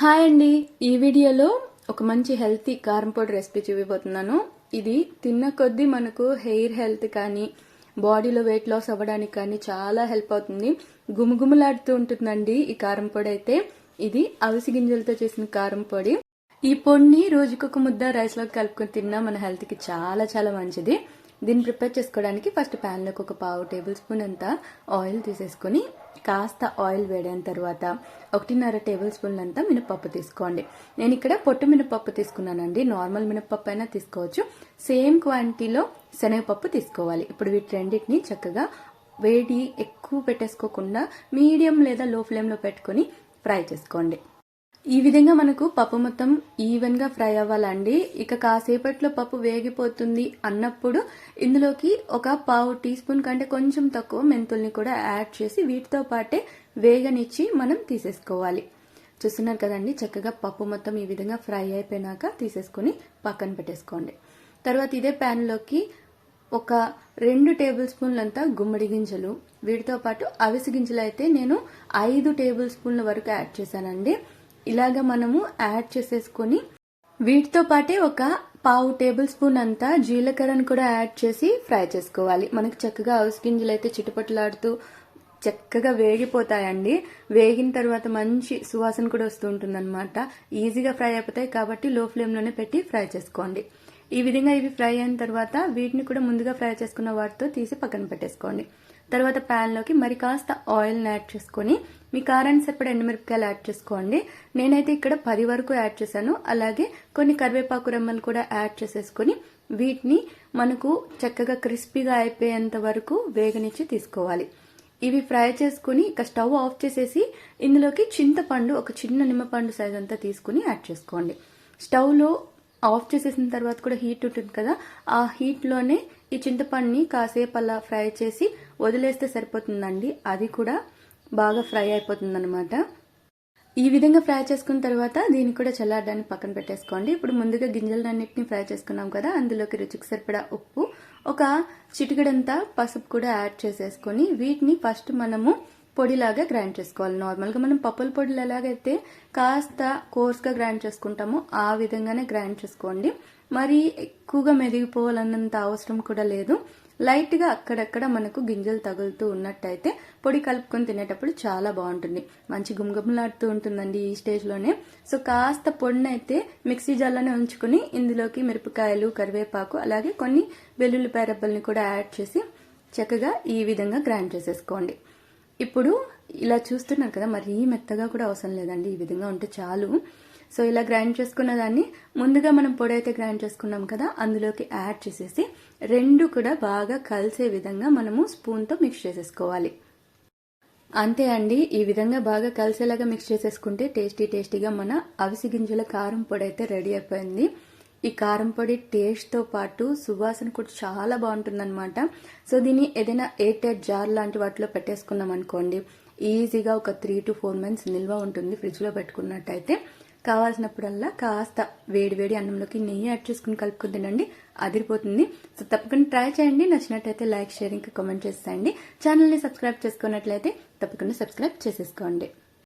Hi అండి. ఈ వీడియోలో ఒక మంచి హెల్తీ కారం పొడి రెసిపీ చూపిపోతున్నాను ఇది తిన్న కొద్దీ మనకు హెయిర్ హెల్త్ కానీ బాడీలో వెయిట్ లాస్ అవ్వడానికి కానీ చాలా హెల్ప్ అవుతుంది. గుమగుమలాడుతూ ఉంటుందండి ఈ కారం పొడి అయితే. ఇది అవిసి గింజలతో చేసిన కారం పొడి. ఈ పొడిని రోజుకొక ముద్ద రైస్లోకి కలుపుకొని తిన్నా మన హెల్త్కి చాలా చాలా మంచిది. దీన్ని ప్రిపేర్ చేసుకోవడానికి ఫస్ట్ ప్యాన్లోకి ఒక పావు టేబుల్ స్పూన్ అంత ఆయిల్ తీసేసుకొని కాస్త ఆయిల్ వేడైన తర్వాత ఒకటిన్నర టేబుల్ స్పూన్ అంతా మినపప్పు తీసుకోండి. నేను ఇక్కడ పొట్టు మినపప్పు తీసుకున్నానండి. నార్మల్ మినపప్పు అయినా తీసుకోవచ్చు. సేమ్ క్వాంటిటీలో శనగపప్పు తీసుకోవాలి. ఇప్పుడు వీటి రెండింటిని చక్కగా వేడి ఎక్కువ పెట్టేసుకోకుండా మీడియం లేదా లో ఫ్లేమ్లో పెట్టుకొని ఫ్రై చేసుకోండి. ఈ విధంగా మనకు పప్పు మొత్తం ఈవెన్గా ఫ్రై అవ్వాలండి. ఇక కాసేపట్లో పప్పు వేగిపోతుంది అన్నప్పుడు ఇందులోకి ఒక పావు టీ స్పూన్ కంటే కొంచెం తక్కువ మెంతుల్ని కూడా యాడ్ చేసి వీటితో పాటే వేగనిచ్చి మనం తీసేసుకోవాలి. చూస్తున్నారు కదండి చక్కగా పప్పు మొత్తం ఈ విధంగా ఫ్రై అయిపోయినాక తీసేసుకొని పక్కన పెట్టేసుకోండి. తర్వాత ఇదే ప్యాన్లోకి ఒక రెండు టేబుల్ స్పూన్లంతా గుమ్మడి గింజలు వీటితో పాటు అవిసి గింజలు అయితే నేను ఐదు టేబుల్ స్పూన్ల వరకు యాడ్ చేశానండి. ఇలాగ మనము యాడ్ చేసేసుకొని వీటితో పాటే ఒక పావు టేబుల్ స్పూన్ అంతా జీలకర్రను కూడా యాడ్ చేసి ఫ్రై చేసుకోవాలి. మనకు చక్కగా అవిసి గింజలు అయితే చిటపట్లాడుతూ చక్కగా వేగిపోతాయండి. వేగిన తర్వాత మంచి సువాసన కూడా వస్తూ ఉంటుందన్నమాట. ఈజీగా ఫ్రై అయిపోతాయి కాబట్టి లో ఫ్లేమ్లోనే పెట్టి ఫ్రై చేసుకోండి. ఈ విధంగా ఇవి ఫ్రై అయిన తర్వాత వీటిని కూడా ముందుగా ఫ్రై చేసుకున్న వాటితో తీసి పక్కన పెట్టేసుకోండి. తర్వాత ప్యాన్లోకి మరి కాస్త ఆయిల్ని యాడ్ చేసుకొని మీ కారాన్ని సరిపడ ఎండుమిరపకాయలు యాడ్ చేసుకోండి. నేనైతే ఇక్కడ పది వరకు యాడ్ చేశాను. అలాగే కొన్ని కరివేపాకు రెమ్మలు కూడా యాడ్ చేసేసుకొని వీటిని మనకు చక్కగా క్రిస్పీగా అయిపోయేంత వరకు వేగనిచ్చి తీసుకోవాలి. ఇవి ఫ్రై చేసుకుని ఇక స్టవ్ ఆఫ్ చేసేసి ఇందులోకి చింతపండు ఒక చిన్న నిమ్మపండు సైజ్ అంతా తీసుకుని యాడ్ చేసుకోండి. స్టవ్లో ఆఫ్ చేసేసిన తర్వాత కూడా హీట్ ఉంటుంది కదా ఆ హీట్లోనే ఈ చింతపండుని కాసేపు అలా ఫ్రై చేసి వదిలేస్తే సరిపోతుందండి. అది కూడా బాగా ఫ్రై అయిపోతుంది అనమాట ఈ విధంగా ఫ్రై చేసుకున్న తర్వాత దీన్ని కూడా చల్లారడానికి పక్కన పెట్టేసుకోండి. ఇప్పుడు ముందుగా గింజలన్నింటినీ ఫ్రై చేసుకున్నాం కదా అందులోకి రుచికి సరిపడా ఉప్పు ఒక చిటికడంతా పసుపు కూడా యాడ్ చేసేసుకొని వీటిని ఫస్ట్ మనము పొడిలాగా గ్రైండ్ చేసుకోవాలి. నార్మల్గా మనం పప్పుల పొడిలు ఎలాగైతే కాస్త కోర్స్గా గ్రైండ్ చేసుకుంటామో ఆ విధంగానే గ్రైండ్ చేసుకోండి. మరి ఎక్కువగా మెదిగిపోవాలన్నంత అవసరం కూడా లేదు. లైట్గా అక్కడక్కడ మనకు గింజలు తగులుతూ ఉన్నట్టయితే పొడి కలుపుకొని తినేటప్పుడు చాలా బాగుంటుంది. మంచి గుమగుమలాడుతూ ఉంటుందండి ఈ స్టేజ్లోనే సో కాస్త పొడినైతే మిక్సీ జార్లోనే ఉంచుకుని ఇందులోకి మిరపకాయలు కరివేపాకు అలాగే కొన్ని వెల్లుల్లి పేరబ్బల్ని కూడా యాడ్ చేసి చక్కగా ఈ విధంగా గ్రైండ్ చేసేసుకోండి. ఇప్పుడు ఇలా చూస్తున్నారు కదా మరీ మెత్తగా కూడా అవసరం లేదండి ఈ విధంగా ఉంటే చాలు. సో ఇలా గ్రైండ్ చేసుకున్న దాన్ని ముందుగా మనం పొడి అయితే గ్రైండ్ చేసుకున్నాం కదా అందులోకి యాడ్ చేసేసి రెండు కూడా బాగా కలిసే విధంగా మనము స్పూన్తో మిక్స్ చేసేసుకోవాలి. అంతే అండి ఈ విధంగా బాగా కలిసేలాగా మిక్స్ చేసేసుకుంటే టేస్టీ టేస్టీగా మన అవిసి గింజల కారం పొడి అయితే రెడీ అయిపోయింది. ఈ కారం పొడి టేస్ట్తో పాటు సువాసన కూడా చాలా బాగుంటుందన్నమాట. సో దీన్ని ఏదైనా ఎయిట్ ఎయిట్ జార్ లాంటి వాటిలో పెట్టేసుకున్నాం అనుకోండి. ఈజీగా ఒక త్రీ టు ఫోర్ మంత్స్ నిల్వ ఉంటుంది ఫ్రిడ్జ్లో పెట్టుకున్నట్టయితే. కావాల్సినప్పుడల్లా కాస్త వేడివేడి అన్నంలోకి నెయ్యి యాడ్ చేసుకుని కలుపుకుని తినండి అదిరిపోతుంది. సో తప్పకుండా ట్రై చేయండి. నచ్చినట్టయితే లైక్ షేర్ ఇంకా కామెంట్ చేసేయండి. ఛానల్ని సబ్స్క్రైబ్ చేసుకున్నట్లయితే తప్పకుండా సబ్స్క్రైబ్ చేసేసుకోండి.